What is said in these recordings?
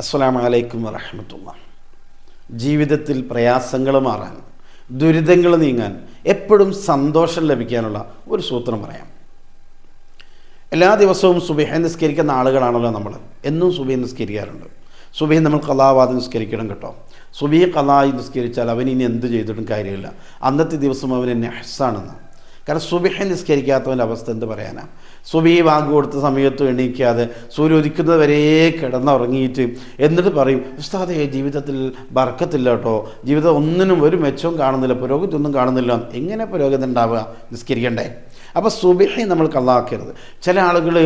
അസ്സലാമു അലൈക്കും വറഹമത്തുള്ള. ജീവിതത്തിൽ പ്രയാസങ്ങൾ മാറാൻ ദുരിതങ്ങൾ നീങ്ങാൻ എപ്പോഴും സന്തോഷം ലഭിക്കാനുള്ള ഒരു സൂത്രം പറയാം. എല്ലാ ദിവസവും സുബിഹ നിസ്കരിക്കുന്ന ആളുകളാണല്ലോ നമ്മൾ. എന്നും സുബഹ നിസ്കരിക്കാറുണ്ട്. സുബഹി നമ്മൾ കലാവാദം നിസ്കരിക്കണം കേട്ടോ. സുബിഹ കലായി നിസ്കരിച്ചാൽ അവൻ ഇനി എന്ത് ചെയ്തിട്ടും കാര്യമില്ല. അന്നത്തെ ദിവസം അവൻ എന്നെ നെഹ്സാണെന്ന്. കാരണം സുബിഹ നിസ്കരിക്കാത്തവന്റെ അവസ്ഥ എന്ത് പറയാനാണ് സുബി വാങ്ങ് കൊടുത്ത സമയത്ത് എണീക്കാതെ സൂര്യ ഉദിക്കുന്നത് വരെ കിടന്നുറങ്ങിയിട്ട് എന്നിട്ട് പറയും ഉസ്താദേ ജീവിതത്തിൽ ബർക്കത്തില്ല കേട്ടോ. ജീവിതം ഒന്നിനും ഒരു മെച്ചവും കാണുന്നില്ല. പുരോഗതി ഒന്നും കാണുന്നില്ല. എങ്ങനെ പുരോഗതി ഉണ്ടാവുക? നിസ്കരിക്കണ്ടേ? അപ്പോൾ സുബിഹി നമ്മൾ കള്ളാക്കരുത് ചില ആളുകൾ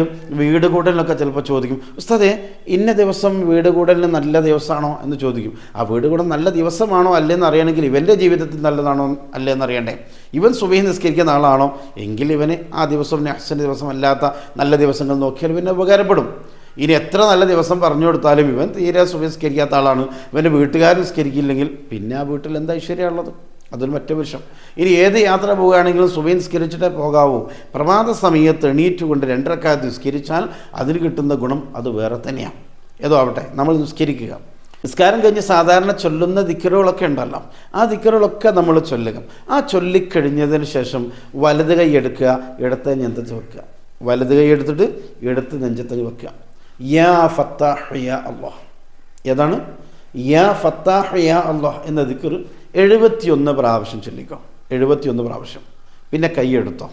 വീട് കൂടലിനൊക്കെ ചിലപ്പോൾ ചോദിക്കും ഉസ്താദെ ഇന്ന ദിവസം വീട് കൂടലിന് നല്ല ദിവസമാണോ എന്ന് ചോദിക്കും. ആ വീട് കൂടൽ നല്ല ദിവസമാണോ അല്ലേന്ന് അറിയണമെങ്കിൽ ഇവന്റെ ജീവിതത്തിൽ നല്ലതാണോ അല്ലേന്ന് അറിയണ്ടേ? ഇവൻ സുബിഹി നിസ്കരിക്കുന്ന ആളാണോ? എങ്കിൽ ഇവന് ആ ദിവസം അച്ഛന്റെ ദിവസം അല്ലാത്ത നല്ല ദിവസങ്ങൾ നോക്കിയാൽ പിന്നെ ഉപകാരപ്പെടും. ഇനി എത്ര നല്ല ദിവസം പറഞ്ഞു കൊടുത്താലും ഇവൻ തീരെ സുബിസ്കരിക്കാത്ത ആളാണ്. ഇവന്റെ വീട്ടുകാർ നിസ്കരിക്കില്ലെങ്കിൽ പിന്നെ ആ വീട്ടിൽ എന്താ ഐശ്വര്യമുള്ളത്? അതൊരു മറ്റു വിഷം ഇനി ഏത് യാത്ര പോവുകയാണെങ്കിലും സുബൈൻ നിസ്കരിച്ചിട്ടേ പോകാവൂ. പ്രഭാത സമയത്ത് എണീറ്റ് കൊണ്ട് രണ്ടരക്കാലത്ത് നിസ്കരിച്ചാൽ അതിന് കിട്ടുന്ന ഗുണം അത് വേറെ തന്നെയാണ് ഏതോ ആവട്ടെ നമ്മൾ നിസ്കരിക്കുക. നിസ്കാരം കഴിഞ്ഞ് സാധാരണ ചൊല്ലുന്ന ദിക്കറുകളൊക്കെ ഉണ്ടല്ലോ. ആ ദിക്കറുകളൊക്കെ നമ്മൾ ചൊല്ലുക. ആ ചൊല്ലിക്കഴിഞ്ഞതിന് ശേഷം വലത് കൈ എടുക്കുക ഇടത്തെ നെഞ്ചത്ത് വെക്കുക. വലത് കൈ എടുത്തിട്ട് ഇടത്ത് നെഞ്ചത്ത് വെക്കുക. യാ ഫത്താഹ് അള്ളാഹ്. ഏതാണ്? യാ ഫത്താഹ് അള്ളാഹ് എന്ന ദിക്കർ എഴുപത്തിയൊന്ന് പ്രാവശ്യം ചൊല്ലിക്കോ. എഴുപത്തിയൊന്ന് പ്രാവശ്യം. പിന്നെ കൈയെടുത്തോ.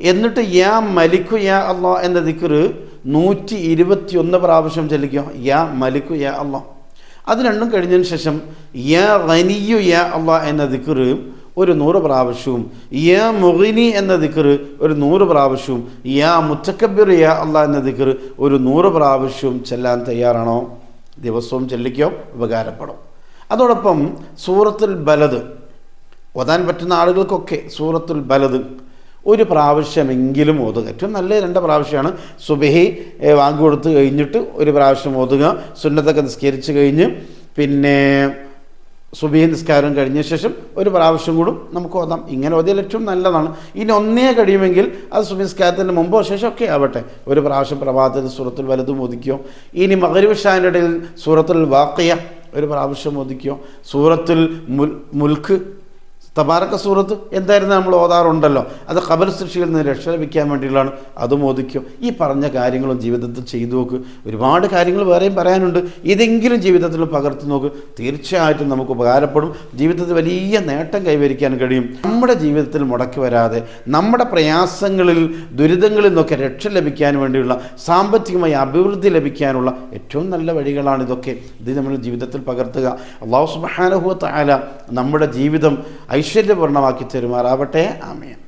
എന്നിട്ട് യാ മലിക്കു യാ അള്ളാഹ് എന്ന ദിക്കർ നൂറ്റി ഇരുപത്തിയൊന്ന് പ്രാവശ്യം ചൊല്ലിക്കോ. യാ മലിക്കു യാ അള്ളാഹ് അത് രണ്ടും കഴിഞ്ഞതിന് ശേഷം യാ റനിയു യാ അള്ളാഹ് എന്ന ദിക്കർ ഒരു നൂറ് പ്രാവശ്യവും യാ മുഹിനി എന്ന ദിക്കർ ഒരു നൂറ് പ്രാവശ്യവും യാ മുത്തക്കബിർ യാ അള്ളാഹ് എന്ന ദിക്കർ ഒരു നൂറ് പ്രാവശ്യവും ചെല്ലാൻ തയ്യാറാണോ? ദിവസവും ചെല്ലിക്കോ ഉപകാരപ്പെടും. അതോടൊപ്പം സൂറത്തുൽ ബലത് ഓതാൻ പറ്റുന്ന ആളുകൾക്കൊക്കെ സൂറത്തുൽ ബലത് ഒരു പ്രാവശ്യമെങ്കിലും ഓതുക. ഏറ്റവും നല്ല രണ്ട് പ്രാവശ്യമാണ് സുബഹി വാങ്ങി കൊടുത്ത് കഴിഞ്ഞിട്ട് ഒരു പ്രാവശ്യം ഓതുക. സുന്നത്തൊക്കെ നിസ്കരിച്ച് കഴിഞ്ഞ് പിന്നെ സുബഹി നിസ്കാരം കഴിഞ്ഞ ശേഷം ഒരു പ്രാവശ്യം കൂടും നമുക്ക് ഓതാം. ഇങ്ങനെ ഓതിയാൽ ഏറ്റവും നല്ലതാണ്. ഇനി ഒന്നേ കഴിയുമെങ്കിൽ അത് സുബി നിസ്കാരത്തിന് മുമ്പോ ശേഷം ഒക്കെ ആവട്ടെ. ഒരു പ്രാവശ്യം പ്രഭാതത്തിൽ സൂറത്തുൽ വലുതും ഒതുക്കിയോ ഇനി മകരുഷാന്റെ ഇടയിൽ സൂറത്തുൽ വാക്കയ ഒരു പ്രാവശ്യം ഒതുക്കിയോ. സൂറത്തുൽ മുൽ മുൽക്ക് തബാരക്ക സൂറത്ത് എന്തായിരുന്നു നമ്മൾ ഓതാറുണ്ടല്ലോ. അത് കബൽ ശിക്ഷയിൽ നിന്ന് രക്ഷ ലഭിക്കാൻ വേണ്ടിയുള്ളതാണ് അതും ഒതുക്കും ഈ പറഞ്ഞ കാര്യങ്ങളും ജീവിതത്തിൽ ചെയ്തു നോക്ക്. ഒരുപാട് കാര്യങ്ങൾ വേറെയും പറയാനുണ്ട്. ഇതെങ്കിലും ജീവിതത്തിൽ പകർത്തു നോക്ക്. തീർച്ചയായിട്ടും നമുക്ക് ഉപകാരപ്പെടും. ജീവിതത്തിൽ വലിയ നേട്ടം കൈവരിക്കാൻ കഴിയും. നമ്മുടെ ജീവിതത്തിൽ മുടക്കി വരാതെ നമ്മുടെ പ്രയാസങ്ങളിൽ ദുരിതങ്ങളിൽ നിന്നൊക്കെ രക്ഷ ലഭിക്കാൻ വേണ്ടിയുള്ള സാമ്പത്തികമായി അഭിവൃദ്ധി ലഭിക്കാനുള്ള ഏറ്റവും നല്ല വഴികളാണ് ഇതൊക്കെ. ഇത് നമ്മൾ ജീവിതത്തിൽ പകർത്തുക. അള്ളാഹു ആല നമ്മുടെ ജീവിതം ഐശ്വര്യപൂർണമാക്കി തരുമാറാവട്ടെ. ആമേൻ.